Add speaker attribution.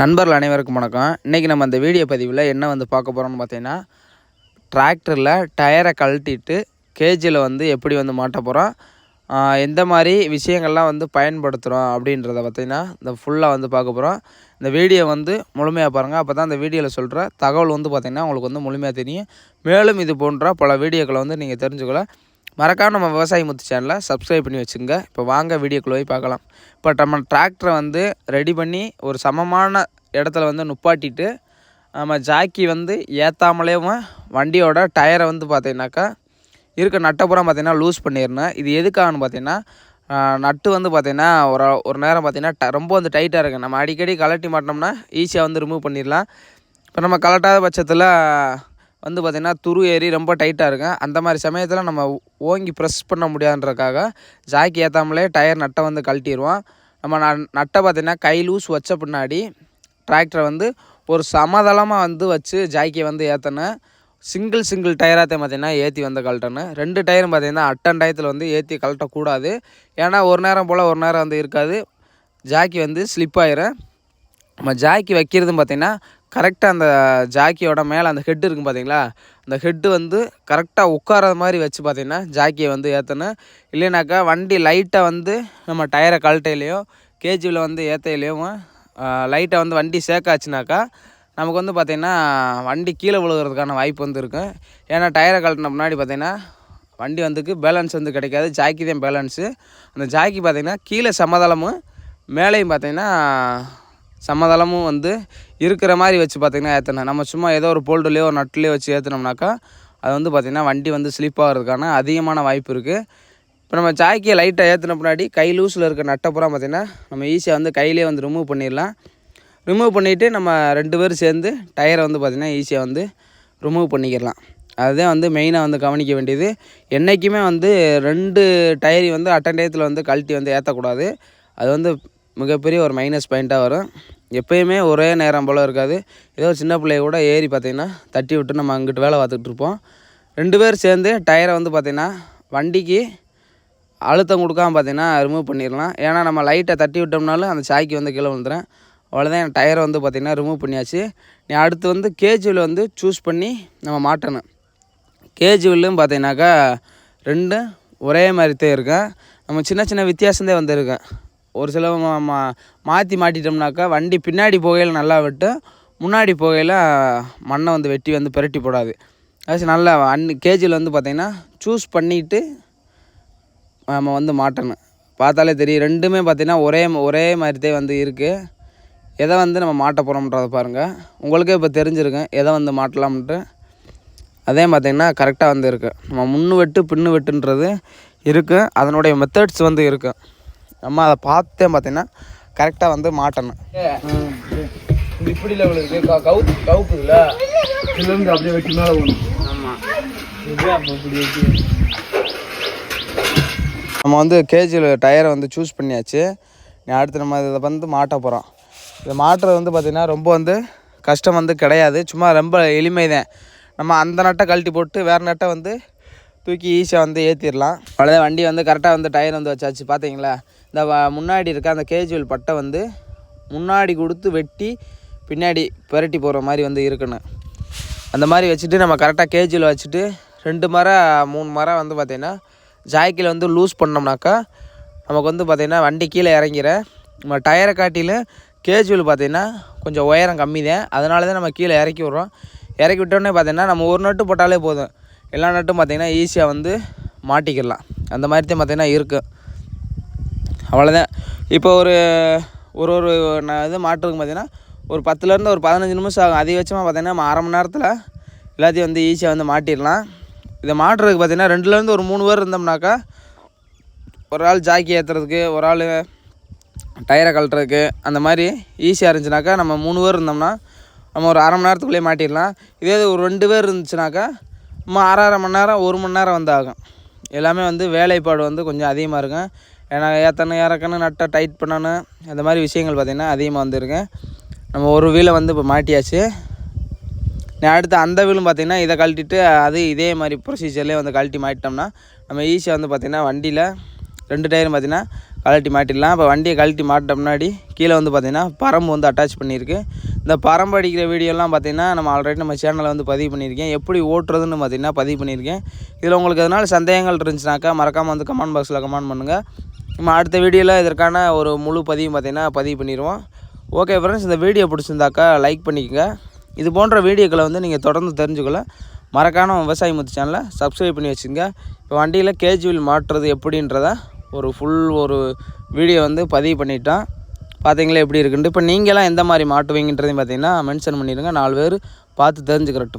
Speaker 1: நண்பர்கள் அனைவருக்கும் வணக்கம். இன்றைக்கி நம்ம இந்த வீடியோ பதிவில் என்ன வந்து பார்க்க போகிறோம்னு பார்த்தீங்கன்னா டிராக்டரில் டயரை கழட்டிட்டு கேஜியில் வந்து எப்படி வந்து மாட்ட போகிறோம் எந்த மாதிரி விஷயங்கள்லாம் வந்து பயன்படுத்துகிறோம் அப்படின்றத பார்த்தீங்கன்னா இந்த ஃபுல்லாக வந்து பார்க்க போகிறோம் இந்த வீடியோ வந்து முழுமையாக பாருங்கள் அப்போ தான் இந்த வீடியோவில் சொல்கிற தகவல் வந்து பார்த்திங்கன்னா உங்களுக்கு வந்து முழுமையாக தெரியும். மேலும் இது போன்ற பல வீடியோக்களை வந்து நீங்கள் தெரிஞ்சுக்கலாம் மறக்காமல் நம்ம விவசாயி முத்து சேனலை சப்ஸ்கிரைப் பண்ணி வச்சுங்க. இப்போ வாங்க வீடியோக்குள்ளே போய் பார்க்கலாம். இப்போ நம்ம டிராக்டரை வந்து ரெடி பண்ணி ஒரு சமமான இடத்துல வந்து நுப்பாட்டிட்டு நம்ம ஜாக்கி வந்து ஏற்றாமலேயும் வண்டியோட டயரை வந்து பார்த்தீங்கன்னாக்கா இருக்க நட்டப்புறம் பார்த்தீங்கன்னா லூஸ் பண்ணிடணும். இது எதுக்காகன்னு பார்த்தீங்கன்னா நட்டு வந்து பார்த்திங்கன்னா ஒரு ஒரு நேரம் பார்த்திங்கன்னா ட- ரொம்ப வந்து டைட்டாக இருக்குது நம்ம அடிக்கடி கலட்டி மாட்டினோம்னா ஈஸியாக வந்து ரிமூவ் பண்ணிடலாம். இப்போ நம்ம கலட்டாத பட்சத்தில் வந்து பார்த்திங்கன்னா துரு ஏறி ரொம்ப டைட்டாக இருக்கும் அந்த மாதிரி சமயத்தில் நம்ம ஓங்கி ப்ரெஸ் பண்ண முடியாதுன்றக்காக ஜாக்கி ஏற்றாமலே டயர் நட்டை வந்து கழட்டிடுவோம் நம்ம ந நட்டை பார்த்திங்கன்னா கை லூஸ் வச்ச பின்னாடி டிராக்டரை வந்து ஒரு சமதளமாக வந்து வச்சு ஜாக்கியை வந்து ஏற்றணும் சிங்கிள் சிங்கிள் டயராக பார்த்திங்கன்னா ஏற்றி வந்து கழட்டணும் ரெண்டு டயரும் பார்த்தீங்கன்னா அட்டன் டயத்தில் வந்து ஏற்றி கழட்டக்கூடாது. ஏன்னா ஒரு நேரம் போல் ஒரு நேரம் வந்து இருக்காது. ஜாக்கி வந்து ஸ்லிப் ஆயிரும். நம்ம ஜாக்கி வைக்கிறதும் பார்த்திங்கன்னா கரெக்டாக அந்த ஜாக்கியோட மேலே அந்த ஹெட் இருக்கும் பார்த்தீங்களா அந்த ஹெட்டு வந்து கரெக்டாக உட்கார மாதிரி வச்சு பார்த்தீங்கன்னா ஜாக்கியை வந்து ஏற்றணும் இல்லைனாக்கா வண்டி லைட்டாக வந்து நம்ம டயரை கழட்டையிலையோ கேஜியில் வந்து ஏற்றையிலையும் லைட்டாக வந்து வண்டி சேக்காச்சுனாக்கா நமக்கு வந்து பார்த்திங்கன்னா வண்டி கீழே விழுகிறதுக்கான வாய்ப்பு வந்து இருக்கும். ஏன்னா டயரை கழட்டின முன்னாடி பார்த்திங்கன்னா வண்டி வந்துக்கு பேலன்ஸ் வந்து கிடைக்காது. ஜாக்கி தான் பேலன்ஸு அந்த ஜாக்கி பார்த்திங்கன்னா கீழே சமதளமும் மேலேயும் பார்த்திங்கன்னா சமதளமும் வந்து இருக்கிற மாதிரி வச்சு பார்த்திங்கன்னா ஏற்றணும் நம்ம சும்மா ஏதோ ஒரு போல்டுலேயோ ஒரு நட்டுலேயோ வச்சு ஏற்றினோம்னாக்கா அது வந்து பார்த்திங்கன்னா வண்டி வந்து ஸ்லிப் ஆகிறதுக்கான அதிகமான வாய்ப்பு இருக்குது இப்போ நம்ம சாய்க்கியை லைட்டாக ஏற்றின பின்னாடி கை லூஸில் இருக்க நட்டப்புறம் பார்த்திங்கன்னா நம்ம ஈஸியாக வந்து கையிலே வந்து ரிமூவ் பண்ணிடலாம். ரிமூவ் பண்ணிவிட்டு நம்ம ரெண்டு பேரும் சேர்ந்து டயரை வந்து பார்த்திங்கன்னா ஈஸியாக வந்து ரிமூவ் பண்ணிக்கிடலாம் அதுதான் வந்து மெயினாக வந்து கவனிக்க வேண்டியது. என்றைக்குமே வந்து ரெண்டு டயரி வந்து அட்டன் டயத்தில் வந்து கழட்டி வந்து ஏற்றக்கூடாது அது வந்து மிகப்பெரிய ஒரு மைனஸ் பாயிண்ட்டாக வரும். எப்பயுமே ஒரே நேரம் போல் இருக்காது. ஏதோ சின்ன பிள்ளைய கூட ஏறி பார்த்திங்கன்னா தட்டி விட்டு நம்ம அங்கிட்டு வேலை பார்த்துட்டு இருப்போம். ரெண்டு பேர் சேர்ந்து டயரை வந்து பார்த்திங்கன்னா வண்டிக்கு அழுத்தம் கொடுக்காம பார்த்தீங்கன்னா ரிமூவ் பண்ணிடலாம். ஏன்னா நம்ம லைட்டை தட்டி விட்டோம்னாலும் அந்த சாய்க்கு வந்து கீழே விழுந்துறேன் அவ்வளோதான் என் டயரை வந்து பார்த்திங்கன்னா ரிமூவ் பண்ணியாச்சு. நீ அடுத்து வந்து கேஜுவில் வந்து சூஸ் பண்ணி நம்ம மாட்டணும். கேஜுவல்லும் பார்த்தீங்கன்னாக்கா ரெண்டும் ஒரே மாதிரி தான் இருக்கேன் நம்ம சின்ன சின்ன வித்தியாசந்தே வந்திருக்கேன் ஒரு சில மா மாற்றி மாட்டிட்டோம்னாக்கா வண்டி பின்னாடி போகையில் நல்லா விட்டு முன்னாடி போகையில் மண்ணை வந்து வெட்டி வந்து பிரட்டி போடாது. அதாச்சும் நல்லா அன் கேஜியில் வந்து பார்த்திங்கன்னா சூஸ் பண்ணிவிட்டு நம்ம வந்து மாட்டணும். பார்த்தாலே தெரியும். ரெண்டுமே பார்த்திங்கன்னா ஒரே ஒரே மாதிரிதே வந்து இருக்குது எதை வந்து நம்ம மாட்ட போகிறோம்ன்றத பாருங்கள் உங்களுக்கே இப்போ தெரிஞ்சிருக்கு எதை வந்து மாட்டலாம்ன்ட்டு. அதே பார்த்திங்கன்னா கரெக்டாக வந்து இருக்குது நம்ம முன்னு வெட்டு பின்னு வெட்டுன்றது இருக்குது அதனுடைய மெத்தட்ஸ் வந்து இருக்குது நம்ம அதை பார்த்தே பார்த்திங்கன்னா கரெக்டாக வந்து மாட்டணும். இப்படி லெவல் இருக்குது கவுத்து கவுக்குதுல
Speaker 2: இதுலேருந்து அப்படியே வெட்டி மேலே போகணும்.
Speaker 1: ஆமாம் நம்ம வந்து கேஜியில் டயரை வந்து சூஸ் பண்ணியாச்சு. நீ அடுத்து நம்ம இதை வந்து மாட்ட போகிறோம் இதை மாட்டுறது வந்து பார்த்திங்கன்னா ரொம்ப வந்து கஷ்டம் வந்து கிடையாது. சும்மா ரொம்ப எளிமை தான் நம்ம அந்த நட்டை கழட்டி போட்டு வேறு நட்டை வந்து தூக்கி ஈஸியாக வந்து ஏற்றிடலாம் அவ்வளோதான் வண்டி வந்து கரெக்டாக வந்து டயர் வந்து வச்சாச்சு. பார்த்தீங்களா இந்த வ- முன்னாடி இருக்க அந்த கேஜுவல் பட்டை வந்து முன்னாடி கொடுத்து வெட்டி பின்னாடி புரட்டி போகிற மாதிரி வந்து இருக்கணும். அந்த மாதிரி வச்சுட்டு நம்ம கரெக்டாக கேஜியில் வச்சுட்டு ரெண்டு மரம் மூணு மரம் வந்து பார்த்திங்கன்னா ஜாய்க்கில் வந்து லூஸ் பண்ணோம்னாக்கா நமக்கு வந்து பார்த்திங்கன்னா வண்டி கீழே இறங்கிற நம்ம டயரை காட்டிலும் கேஜுவல் பார்த்திங்கன்னா கொஞ்சம் உயரம் கம்மி தான். அதனால தான் நம்ம கீழே இறக்கி விட்றோம். இறக்கி விட்டோடனே பார்த்திங்கன்னா நம்ம ஒரு நட்டு போட்டாலே போதும். எல்லா நட்டும் பார்த்திங்கன்னா ஈஸியாக வந்து மாட்டிக்கிடலாம் அந்த மாதிரி தான் பார்த்திங்கன்னா இருக்குது அவ்வளோதான் இப்போ ஒரு ஒரு ஒரு நான் இது மாட்டுறதுக்கு பார்த்தீங்கன்னா ஒரு பத்துலேருந்து ஒரு பதினஞ்சு நிமிஷம் ஆகும். அதிகபட்சமாக பார்த்தீங்கன்னா நம்ம அரை மணி நேரத்தில் எல்லாத்தையும் வந்து ஈஸியாக வந்து மாட்டிடலாம். இதை மாட்டுறதுக்கு பார்த்தீங்கன்னா ரெண்டுலேருந்து ஒரு மூணு பேர் இருந்தோம்னாக்கா ஒரு ஆள் ஜாக்கி ஏற்றுறதுக்கு ஒரு ஆள் டயரை கழட்டுறதுக்கு அந்த மாதிரி ஈஸியாக இருந்துச்சுனாக்கா நம்ம மூணு பேர் இருந்தோம்னா நம்ம ஒரு அரை மணி நேரத்துக்குள்ளேயே மாட்டிடலாம். இதே இது ஒரு ரெண்டு பேர் இருந்துச்சுனாக்கா நம்ம அரை அரை மணி நேரம் ஒரு மணி நேரம் வந்து ஆகும். எல்லாமே வந்து வேலைப்பாடு வந்து கொஞ்சம் அதிகமாக இருக்கும். ஏன்னா ஏற்றணும் இறக்கணும் நட்டை டைட் பண்ணணும் அந்த மாதிரி விஷயங்கள் பார்த்திங்கன்னா அதிகமாக வந்துருக்கு. நம்ம ஒரு வீலை வந்து இப்போ மாட்டியாச்சு. நான் அடுத்து அந்த வீலும் பார்த்திங்கன்னா இதை கழட்டிட்டு அது இதே மாதிரி ப்ரொசீஜர்லேயே வந்து கழட்டி மாட்டிட்டோம்னா நம்ம ஈஸியாக வந்து பார்த்திங்கன்னா வண்டியில் ரெண்டு டயரும் பார்த்திங்கன்னா கழட்டி மாட்டிடலாம். இப்போ வண்டியை கழட்டி மாட்ட முன்னாடி கீழே வந்து பார்த்திங்கன்னா பரம்பு வந்து அட்டாச் பண்ணியிருக்கு. இந்த பரம்பு அடிக்கிற வீடியோலாம் பார்த்திங்கன்னா நம்ம ஆல்ரெடி நம்ம சேனலில் வந்து பதிவு பண்ணியிருக்கேன். எப்படி ஓட்டுறதுன்னு பார்த்திங்கன்னா பதிவு பண்ணியிருக்கேன். இதில் உங்களுக்கு எதனால் சந்தேகங்கள் இருந்துச்சுனாக்கா மறக்காமல் வந்து கமெண்ட் பாக்ஸில் கமெண்ட் பண்ணுங்கள் நம்ம அடுத்த வீடியோவில் இதற்கான ஒரு முழு பதிவும் பார்த்தீங்கன்னா பதிவு பண்ணிடுவோம். ஓகே ஃப்ரெண்ட்ஸ் இந்த வீடியோ பிடிச்சிருந்தாக்கா லைக் பண்ணிக்கோங்க. இது போன்ற வீடியோக்களை வந்து நீங்கள் தொடர்ந்து தெரிஞ்சுக்கல மறக்காம விவசாய முத்து சேனலை சப்ஸ்கிரைப் பண்ணி வச்சுங்க இப்போ வண்டியில் கேஜுவல் மாட்டுறது எப்படின்றத ஒரு ஃபுல் ஒரு வீடியோ வந்து பதிவு பண்ணிட்டோம். பார்த்தீங்களா எப்படி இருக்குன்ட்டு? இப்போ நீங்களாம் எந்த மாதிரி மாட்டுவீங்கன்றதையும் பார்த்தீங்கன்னா மென்ஷன் பண்ணிடுங்க. நாலு பேர் பார்த்து தெரிஞ்சுக்கிறட்டும்.